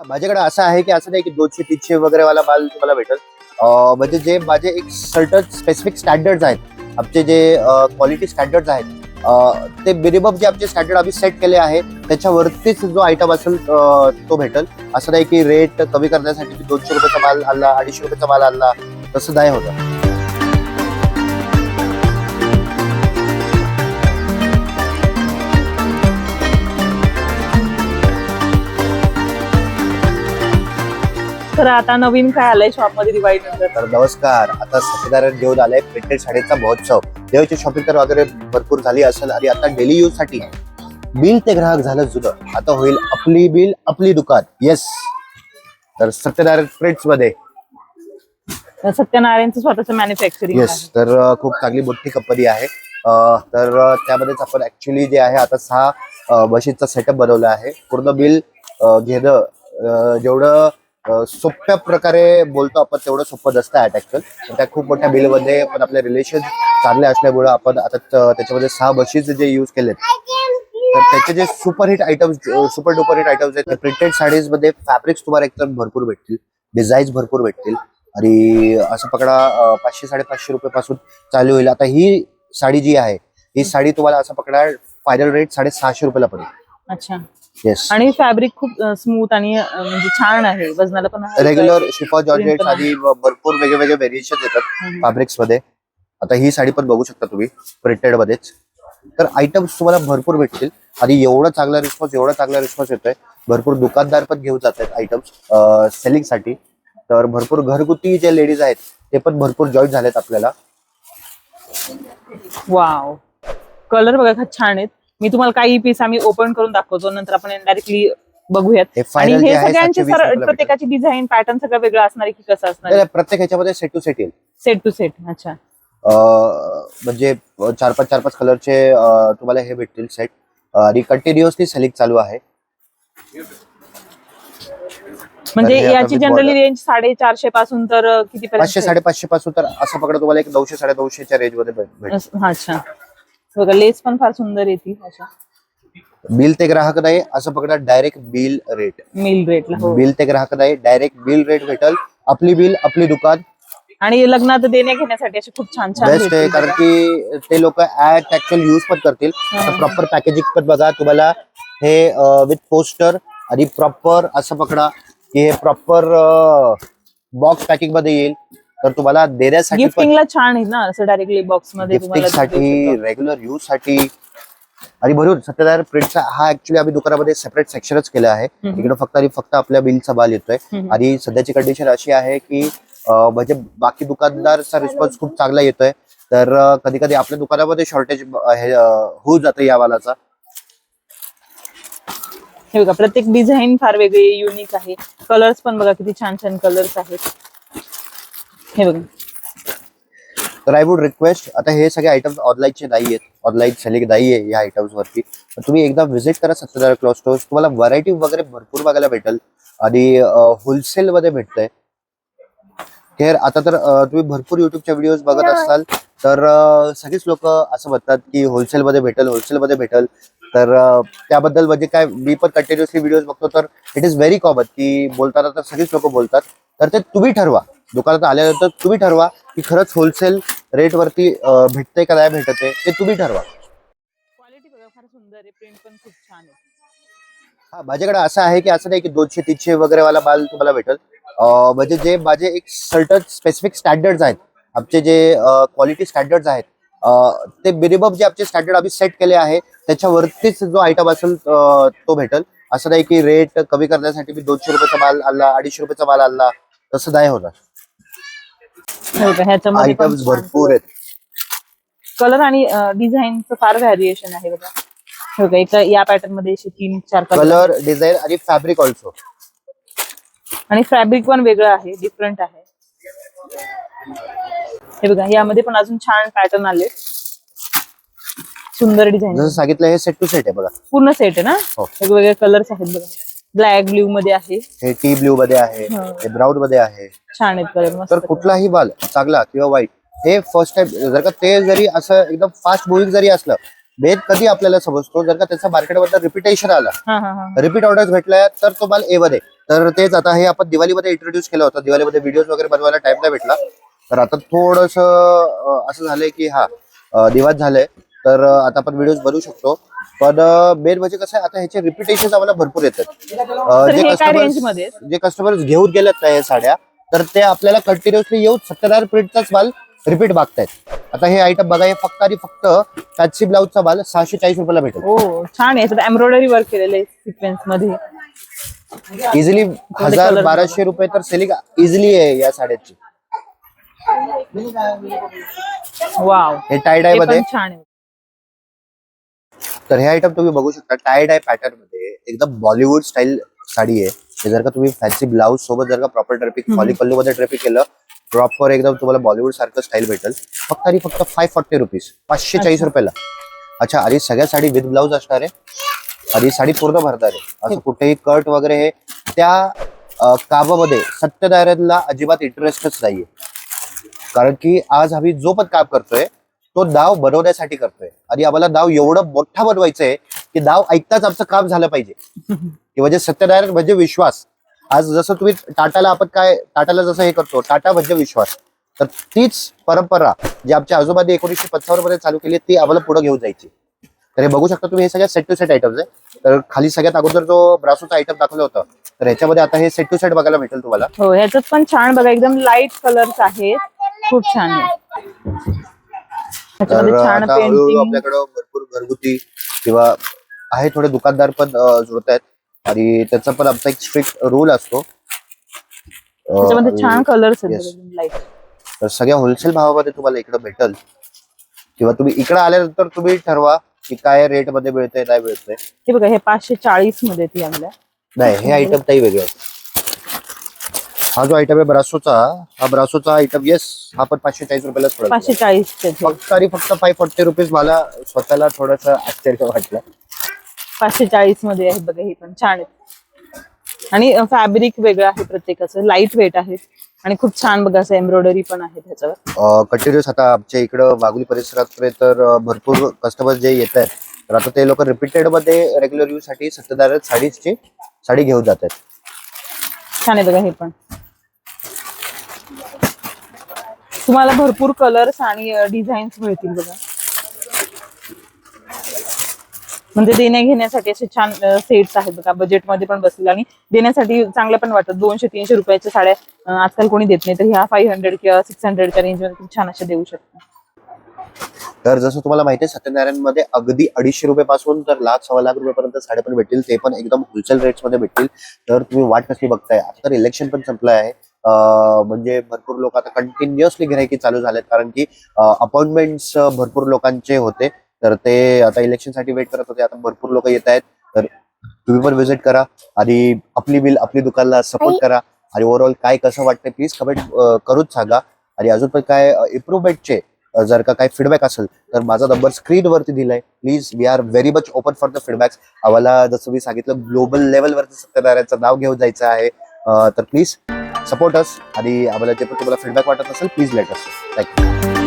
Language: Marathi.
माझ्याकडे असं आहे की असं नाही की दोनशे तीनशे वगैरे वाला माल तुम्हाला भेटेल. म्हणजे जे माझे एक सर्टन स्पेसिफिक स्टँडर्ड आहेत आमचे जे क्वालिटी स्टँडर्ड आहेत ते मिनिमम जे आमचे स्टँडर्ड आम्ही सेट केले आहे त्याच्यावरतीच जो आयटम असेल तो भेटेल. असं नाही की रेट कमी करण्यासाठी दोनशे रुपयाचा माल आणला अडीचशे रुपयाचा माल आणला तसं नाही होतं तर आता नवीन काय आलंय शॉपमध्ये दिवाळी तर नमस्कार. आता सत्यनारायण घेऊन आलाय प्रिंटेड साडीचा महोत्सव. देवाची शॉपिंग तर वगैरे भरपूर झाली असेल आणि आता डेली यूजसाठी बिल ते ग्राहक झालं जुनं. आता होईल आपली बिल आपली दुकान. येस तर सत्यनारायण प्रिंट्समध्ये. सत्यनारायणचं स्वतःच मॅन्युफॅक्चरिंग येस तर अं, खूप चांगली मोठी कंपनी आहे. अं, तर अं, त्यामध्येच आपण ऍक्च्युली जे आहे आता सहा मशीनचा सेटअप बनवला आहे. पूर्ण बिल घेणं अं, जेवढं सोप्या प्रकारे बोलतो आपण तेवढं सोपं नसतं ऍट ॲक्च्युअल त्या खूप मोठ्या बिलमध्ये पण आपले रिलेशन चांगले असल्यामुळे आपण आता त्याच्यामध्ये सहा बशीज जे युज केलेत. तर त्याचे जे superhit items super duper hit items आहेत प्रिंटेड साडीजमध्ये फॅब्रिक्स तुम्हाला एकदम भरपूर भेटतील डिझाईन्स भरपूर भेटतील. आणि असं पकडा पाचशे साडेपाचशे रुपयेपासून चालू होईल. आता ही साडी जी आहे ही साडी तुम्हाला असं पकडा फायनल रेट साडेसहाशे रुपयाला पडेल. अच्छा. येस आणि फॅब्रिक खूप स्मूथ आणि म्हणजे छान आहे. वजनाला पण. रेग्युलर शिफॉन जॉर्जेट आणि भरपूर वेगळे वेगळे व्हेरिएशन येतात. फॅब्रिक्समध्ये. आता ही साडी पण बघू शकता तुम्ही प्रिंटेड मध्येच. तर आयटम्स तुम्हाला भरपूर भेटतील. आणि एवढा चांगला रिस्पॉन्स एवढा चांगला रिस्पॉन्स येतोय. भरपूर दुकानदार पण घेऊन जात आहेत आयटम्स सेलिंगसाठी. तर भरपूर घरगुती जे लेडीज आहेत ते पण भरपूर जॉईन झालेत आपल्याला. वाव कलर बघा छान आहेत. मी तुम्हाला काही पीस आम्ही ओपन करून दाखवतो नंतर आपण डायरेक्टली बघूयात. आणि हे सगळ्यांचे 720 सर- रुपयाला भेटेल. प्रत्येकाची डिझाईन पॅटर्न सगळं वेगळं असणार आहे की कसं असणार प्रत्येक ह्याच्यामध्ये सेट टू सेट येईल. सेट टू सेट अच्छा. म्हणजे चार पाच चार पाच कलरचे तुम्हाला हे भेटतील सेट आणि कंटिन्युअसली सेलिंग चालू आहे. म्हणजे याची जनरली. रेंज साडेचारशे पासून तर किती पाचशे साडेपाचशे पासून तर असं पकडा तुम्हाला एक नऊशे साडे नऊशेच्या रेंजमध्ये भेटेल अच्छा. बघा लेस पण फार सुंदर येते अच्छा बिल ते ग्राहक नाही असं पकडा डायरेक्ट बिल रेट मिल रेटला हो. बिल ते ग्राहक नाही डायरेक्ट बिल रेट भेटल. आपली बिल आपली दुकान. आणि लग्नात देण्या घेण्यासाठी असे खूप छान छान बेस्ट आहे भेटतील कारण बघा. की ते लोक ऍट ऍक्च्युअल युज पण करतील. प्रॉपर पॅकेजिंग पण बघा तुम्हाला हे विथ पोस्टर आणि प्रॉपर असं पकडा की हे प्रॉपर बॉक्स पॅकिंगमध्ये येईल. तर तुम्हाला देण्यासाठी गिफ्टिंगला छान आहे ना असं डायरेक्टली बॉक्समध्ये गिफ्टिंग तुम्हाला साठी देऊ शकतो. रेग्युलर यूजसाठी. आणि भरून सत्यनारायण प्रिंटचा हा ऍक्च्युली आम्ही दुकानामध्ये सेपरेट सेक्शनच केलं आहे. इकडे फक्त आणि फक्त आपल्या बिलचा माल येतोय. आणि सध्याची कंडिशन अशी आहे की म्हणजे बाकी दुकानदारचा रिस्पॉन्स खूप चांगला येतोय. तर कधी कधी आपल्या दुकानामध्ये शॉर्टेज हे होऊन जातं या मालाचा. हे बघा प्रत्येक डिझाईन फार वेगळी युनिक आहे. कलर्स पण बघा किती छान छान कलर्स आहेत. हे बघा. तर आय वुड रिक्वेस्ट आता हे सगळे आयटम्स ऑनलाईनचे नाही आहेत. ऑनलाईन सेलिंग नाही आहे या आयटम्स वरती. तर तुम्ही एकदा व्हिजिट करा सत्यनारायण क्लॉथ स्टोर्स तुम्हाला व्हरायटी वगैरे भरपूर बघायला भेटेल. आणि होलसेल मध्ये भेटतंय. हेर आता तर तुम्ही भरपूर युट्यूबच्या व्हिडिओज बघत असाल तर सगळीच लोक असं म्हणतात की होलसेल मध्ये भेटेल होलसेल मध्ये भेटेल. तर त्याबद्दल म्हणजे काय मी पण कंटिन्युअसली व्हिडिओज बघतो तर इट इज व्हेरी कॉमन की बोलताना तर सगळीच लोक बोलतात. तर ते तुम्ही ठरवा. दुकानात आल्यानंतर तुम्ही ठरवा की खरंच होलसेल रेट वरती अं, भेटतंय का नाही भेटत आहे ते तुम्ही ठरवा. क्वालिटी बघा फार सुंदर आहे प्रिंट पण खूप छान आहे. हा माझ्याकडे असं आहे की असं नाही की दोनशे तीनशे वगैरे वाला माल तुम्हाला भेटेल. म्हणजे जे माझे एक सर्टन स्पेसिफिक स्टँडर्ड आहेत आमचे जे क्वालिटी स्टँडर्ड आहेत ते मिनिमम जे आमचे स्टँडर्ड आम्ही सेट केले आहे त्याच्यावरतीच जो आयटम असेल तो भेटेल. असं नाही की रेट कमी करण्यासाठी मी दोनशे रुपयाचा माल आणला अडीचशे रुपयाचा माल आणला तसं नाही होणार. हे बघा ह्याच्यामध्ये पण आयटम्स भरपूर आहेत. कलर आणि डिझाईनचं फार व्हॅरिएशन आहे बघा. हे बघा एका या पॅटर्नमध्ये असे तीन चार कलर कलर डिझाईन आणि फॅब्रिक ऑल्सो आणि फॅब्रिक पण वेगळं आहे डिफरंट आहे. हे बघा यामध्ये पण अजून छान पॅटर्न आले. सुंदर डिझाईन जसं सांगितलं हे सेट टू सेट आहे बघा. पूर्ण सेट आहे ना? हो. वेगवेगळे कलर्स आहेत बघा. ब्लॅक ब्ल्यू मध्ये आहे. हे टी ब्ल्यू मध्ये आहे हा. ब्राऊन मध्ये आहे. छान आहेत कलर तर कुठलाही माल चांगला किंवा वाईट हे फर्स्ट टाइम जर का ते जरी असं एकदम फास्ट मुव्हिंग जरी असलं बेद कधी आपल्याला समजतो? जर का त्याचा मार्केटमध्ये रिपिटेशन आला रिपीट ऑर्डर्स भेटल्या तर तो माल ए मध्ये. तर तेच आता हे आपण दिवाळीमध्ये इंट्रोड्यूस केलं होतं. दिवाळीमध्ये व्हिडिओ वगैरे बनवायला टाइम नाही भेटला. तर आता थोडस असं झालंय की हा दिवास झालंय. तर आता आपण व्हिडिओ बनवू शकतो. पण मेन म्हणजे कसं आहे आता ह्याचे रिपिटेशन आम्हाला भरपूर येतात. जे कस्टमरमध्ये जे कस्टमर घेऊन गेलेत ना हे साड्या तर ते आपल्याला कंटिन्युअसली येऊन सत्तरदार प्रिंटचाच माल रिपीट मागतायत. आता हे आयटम बघा हे फक्त आणि फक्त फॅन्सी ब्लाऊजचा माल सहाशे चाळीस रुपयाला भेटेल. हो छान आहे. एम्ब्रॉयडरी वर्क केलेलं आहे सिक्वेन्समध्ये. इझिली हजार बाराशे रुपये तर सेलिंग इझिली आहे या साड्याची. वाव हे टाय डाय हे मध्ये. छान आहे. तर हे आयटम तुम्ही बघू शकता. टाय डाय पॅटर्नमध्ये एकदम बॉलिवूड स्टाईल साडी आहे. जर का तुम्ही फॅन्सी ब्लाऊज सोबत जर का प्रॉपर ट्रॅफिक हम्म. फॉली पल्लू मध्ये ट्रॅफिक केलं प्रॉपर एकदम तुम्हाला बॉलिवूड सारखं स्टाईल भेटेल. फक्त आणि फक्त फाय फॉर्टी रुपीज पाचशे चाळीस. रुपयाला. अच्छा आणि सगळ्या साडी विथ ब्लाऊज असणार आहे. आणि साडी पूर्ण भरणार आहे. असं कुठेही कट वगैरे हे त्या कामामध्ये सत्यनारायणला अजिबात इंटरेस्टच नाहीये. कारण की आज आम्ही जो पण काम करतोय तो दाव बनवण्यासाठी करतोय. आणि आम्हाला दाव एवढं मोठा बनवायचं आहे की दाव ऐकताच आमचं काम झालं पाहिजे. की म्हणजे सत्यनारायण म्हणजे विश्वास. आज जसं तुम्ही टाटाला आपण काय टाटाला जसं हे करतो टाटा म्हणजे विश्वास. तर तीच परंपरा जी आमच्या आजोबांनी एकोणीसशे पंचावन्नमध्ये चालू केली ती आम्हाला पुढे घेऊन जायची. तर हे बघू शकता तुम्ही हे सगळ्या सेट टू सेट आयटम्स आहे. तर खाली सगळ्यात अगोदर जो ब्रासोचा आयटम दाखवलं होतं तर ह्याच्यामध्ये आता हे सेट टू सेट बघायला भेटेल तुम्हाला. हो ह्याच्यात पण छान बघा एकदम लाइट कलर्स आहेत. खूप छान आहे. तर छान आता हळूहळू आपल्याकडं भरपूर घरगुती किंवा आहे थोडे दुकानदार पण जुळत आहेत. आणि त्याचा पण आमचा एक स्ट्रिक्ट रूल असतो. त्याच्यामध्ये छान कलर्स Yes. लाइट तर सगळ्या होलसेल भावामध्ये तुम्हाला इकडे भेटल. किंवा तुम्ही इकडे आल्यानंतर तुम्ही ठरवा की काय रेटमध्ये मिळतंय नाही मिळतंय. हे बघा हे पाचशे चाळीसमध्ये ती आणल्या नाही हे आयटम काही वेगळे आहेत हा जो आयटम आहे ब्रासोचा हा ब्रासोचा आयटम येस हा पण पाचशे चाळीस रुपयालाच पडेल पाचशे चाळीस फक्त आणि फक्त फाय फोर्टी रुपीज मला स्वतःला थोडस आश्चर्य वाटलं. पाचशे चाळीसमध्ये आहे बघा हे पण छान आहेत आणि फॅब्रिक वेगळं आहे प्रत्येकाचं लाइट वेट आहे. आणि खूप छान बघा असं एम्ब्रॉयडरी पण आहे त्याच्यावर. कंटिन्युअस आता आमच्या इकडं वाघोली परिसरात तर भरपूर कस्टमर जे येत आहेत तर आता ते लोक रिपीटेडमध्ये रेग्युलर यूजसाठी सत्यनारायण साडीची साडी घेऊन जात आहेत छान आहे बघा हे पण. तुम्हाला भरपूर कलर्स आणि डिझाईन्स मिळतील बघा. म्हणजे देण्या घेण्यासाठी असे छान सेट्स आहेत बघा. बजेटमध्ये पण बसतील आणि देण्यासाठी चांगल्या पण वाटतात दोनशे तीनशे रुपयाच्या साड्या आजकाल कोणी देत नाही. तर ह्या फाईव्ह हंड्रेड किंवा सिक्स हंड्रेडच्या रेंजमध्ये छान अशा देऊ शकता. तर जसं तुम्हाला माहिती आहे सत्यनारायणमध्ये अगदी अडीचशे रुपये पासून तर लाख सव्वा लाख रुपयापर्यंत साड्या पण भेटतील. ते पण एकदम होलसेल रेट्समध्ये भेटतील. तर तुम्ही वाट कसली बघताय? आता तर इलेक्शन पण संपलं आहे. म्हणजे भरपूर लोक आता कंटिन्युअसली गिरायकी चालू झालेत कारण की अपॉइंटमेंट्स भरपूर लोकांचे होते. तर ते आता इलेक्शनसाठी वेट करत होते. आता भरपूर लोक येत आहेत. तर तुम्ही पण व्हिजिट करा आणि आपली बिल आपली दुकानला सपोर्ट करा. आणि ओव्हरऑल काय कसं वाटतं प्लीज कमेंट करूच सांगा. आणि अजून पण काय इम्प्रुव्हमेंटचे जर का काही फीडबॅक असेल तर माझा नंबर स्क्रीनवरती दिलाय. Please we are very much open for the feedbacks आम्हाला जसं मी सांगितलं ग्लोबल लेवलवरती सत्यनारायणचं नाव घेऊन जायचं आहे. तर प्लीज सपोर्ट अस आणि आम्हाला जे पण तुम्हाला फीडबॅक वाटत असेल प्लीज लेट अस थँक्यू